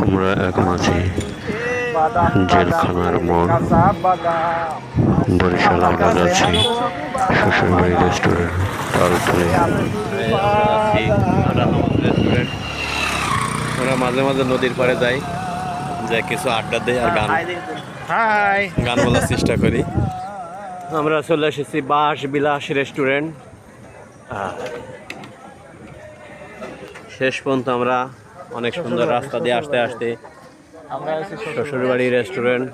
আমরা এক মাঝে জেলখানার মোড় বরিশাল আমরা যাচ্ছি শ্বশুরবাড়ি রেস্টুরেন্ট তালতলে। রেস্টুরেন্ট আমরা মাঝে মাঝে নদীর পাড়ে যাই যাই কিছু আড্ডা দেয় আর গান। গান বলার চেষ্টা করি। আমরা চলে এসেছি বাস বিলাস রেস্টুরেন্ট। শেষ পর্যন্ত আমরা অনেক সুন্দর রাস্তা দিয়ে আসতে আসতে শ্বশুরবাড়ি রেস্টুরেন্ট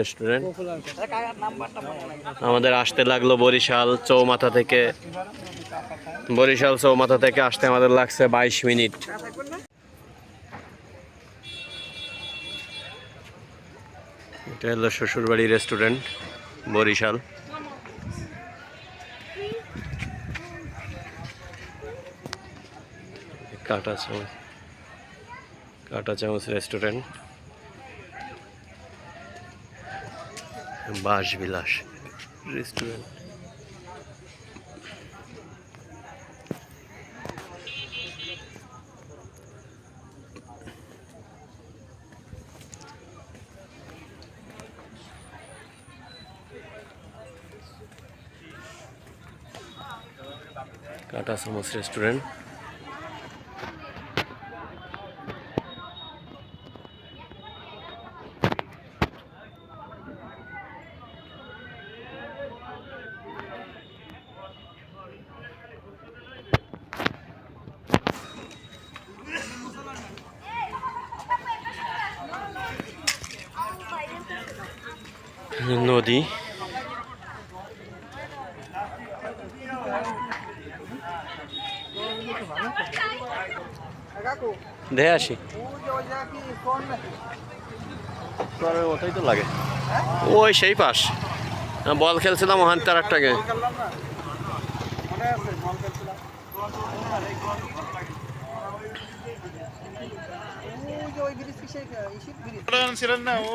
রেস্টুরেন্ট আমাদের আসতে লাগল বরিশাল চৌমাথা থেকে। বরিশাল চৌমাথা থেকে আসতে আমাদের লাগছে বাইশ মিনিট। এটা হলো শ্বশুরবাড়ি রেস্টুরেন্ট বরিশাল। কাটা চামচ কাটা চামচ রেস্টুরেন্ট বাস বিলাস রেস্টুরেন্ট কাটা চামচ রেস্টুরেন্ট নদী। দেখে আসি। ওটাই তো লাগে। ওই সেই পাশ। বল খেলছিলাম ওখান তার একটাকে ছিলেন না ও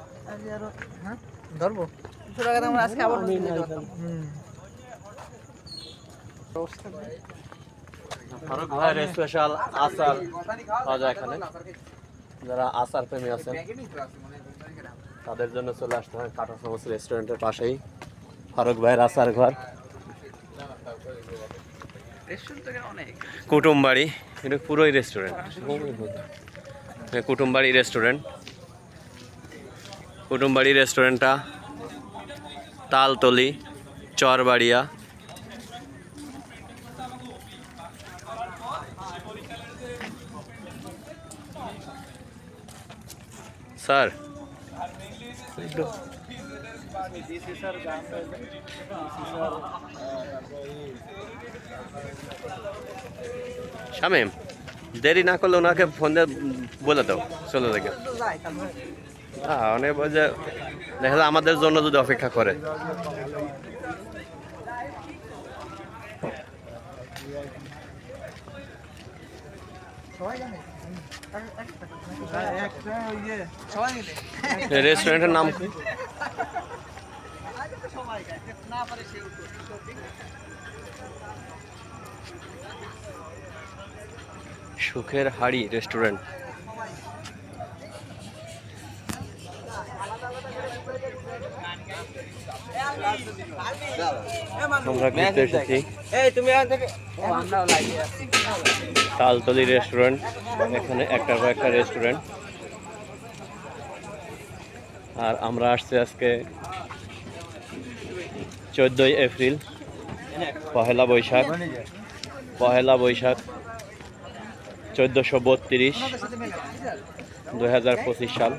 কামেম ধরবো। দুশো টাকা আমরা আজকে আবার ফারুক ভাইয়ের স্পেশাল আচার পাওয়া যায় এখানে। যারা আচার প্রেমী আছেন তাদের জন্য চলে আসতে হয় কাটা সমস্ত রেস্টুরেন্টের পাশেই। ফারুক ভাইয়ের আচার ঘর। কুটুমবাড়ি এটা পুরোই রেস্টুরেন্ট কুটুমবাড়ি রেস্টুরেন্ট কুটুমবাড়ি রেস্টুরেন্টটা, তালতলি, চরবাড়িয়া। স্যার। শামেম, দেরি না করলে ওনাকে ফোন দিয়ে বলে দাও, চলে দেখে হ্যাঁ অনেক বলছে দেখা যায় আমাদের জন্য যদি অপেক্ষা করে। রেস্টুরেন্টের নাম কি? সুখের হাড়ি রেস্টুরেন্ট আমরা ঘুরতে এসেছি। তালতলি রেস্টুরেন্ট। এখানে একটার পর একটা রেস্টুরেন্ট। আর আমরা আসছি আজকে চোদ্দোই এপ্রিল পহেলা বৈশাখ। পহেলা বৈশাখ চোদ্দোশো বত্রিশ দুই হাজার পঁচিশ সাল।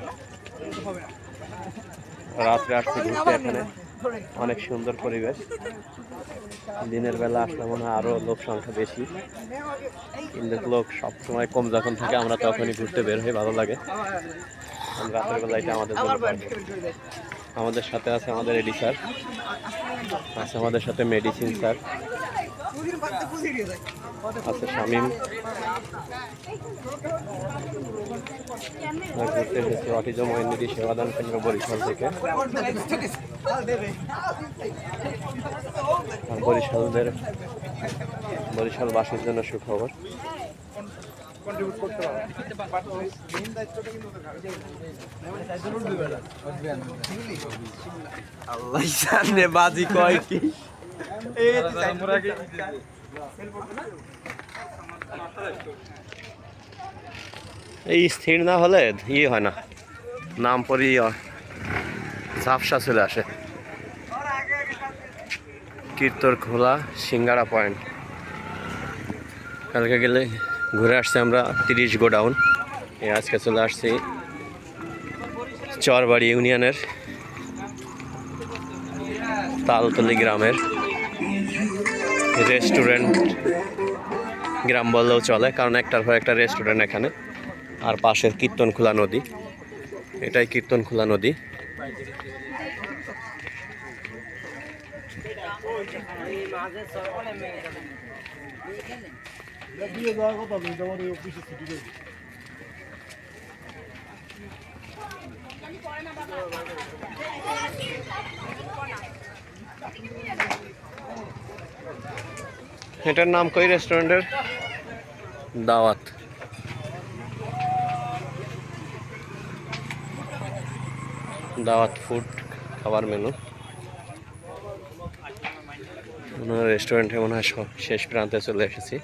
রাত্রে আসছি ঘুরতে এখানে। অনেক সুন্দর পরিবেশ। দিনের বেলা আসলে মনে হয় আরও লোক সংখ্যা বেশি। কিন্তু লোক সবসময় কম যখন থাকে, আমরা তখনই ঘুরতে বের হই, ভালো লাগে। রাতের বেলা এটা আমাদের আমাদের সাথে আছে আমাদের এডি স্যার, আছে আমাদের সাথে মেডিসিন স্যার। আছে শামিম। ঘুরতে এসেছি অটিজম ওয়েনিটি সেবাদান কেন্দ্র বরিশাল থেকে। বরিশালদের বরিশালবাসীর জন্য সুখবর। আল্লাহ জানে বাজি কয় কি। এই স্থির না হলে ইয়ে হয় না। নাম পরি ঝাপসা চলে আসে। কীর্তর খোলা, সিঙ্গারা পয়েন্ট। কালকে গেলে ঘুরে আসছি আমরা তিরিশ গোডাউন। আজকে চলে আসছি চরবাড়ি ইউনিয়নের। তালতলি গ্রামের রেস্টুরেন্ট গ্রাম বললেও চলে, কারণ একটার পর একটা রেস্টুরেন্ট এখানে, আর পাশের কীর্তনখোলা নদী, এটাই কীর্তনখোলা নদী। এটার নাম কই রেস্টুরেন্টের? দাওয়াত। দাওয়াত ফুড, খাবার মেনু। রেস্টুরেন্টে মনে হয় শেষ প্রান্তে চলে এসেছি।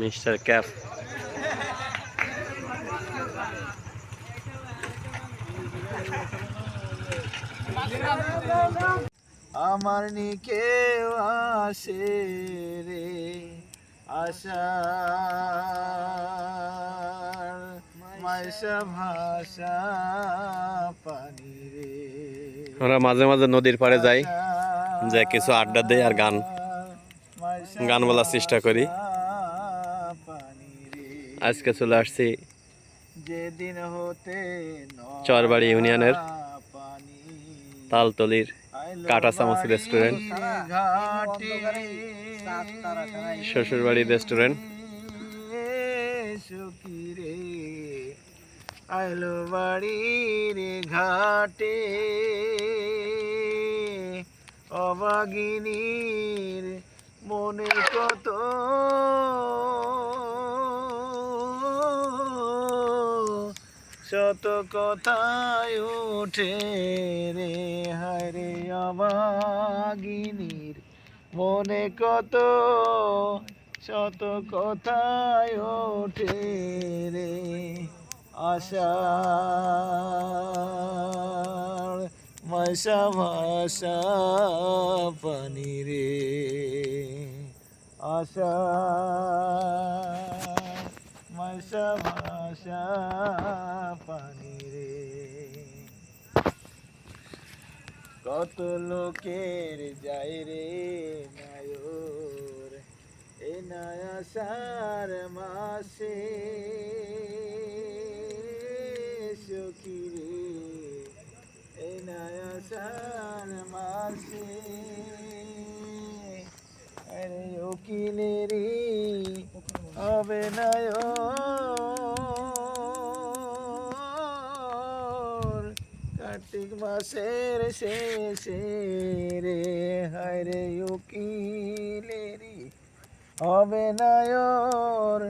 মিস্টার ক্যাফ। আমার নিকে আসে রে আশা। মাইশা ভাষা পানি রে। আমরা মাঝে মাঝে নদীর পাড়ে যাই যাই কিছু আড্ডা দেই আর গান। গান বলার চেষ্টা করি। আজকে চলে আসছি যেদিন হতে চরবাড়ি ইউনিয়নের তালতলির কাটা চামচ রেস্টুরেন্ট শ্বশুরবাড়ি রেস্টুরেন্ট আইলো বাড়ির ঘাটে। অবাগিনীর মনে কত শত কথায় উঠে রে হরে অবাগিনীর মনে কত শত কথায় ওঠে রে আশা। মশা ভাষা পানি রে আশা। মশা। ভাষা পানি রে। কত লোকের যায় রে নায়র এ নয়া সার মাসে। সখী রে, এ নয়া সার মাসে। আরে উকিলেরি হবে নায়র মাসের শেষে রে, হায় রে উকিলেরি। হবে নায়র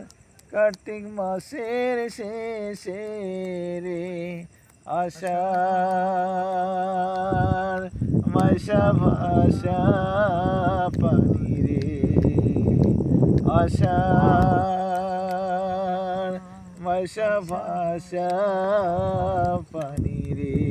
কার্তিক মাসের শেষে রে আষাঢ় মাসা ভাষা পানি রে। আষাঢ় মাসা ভাষা পানি রে।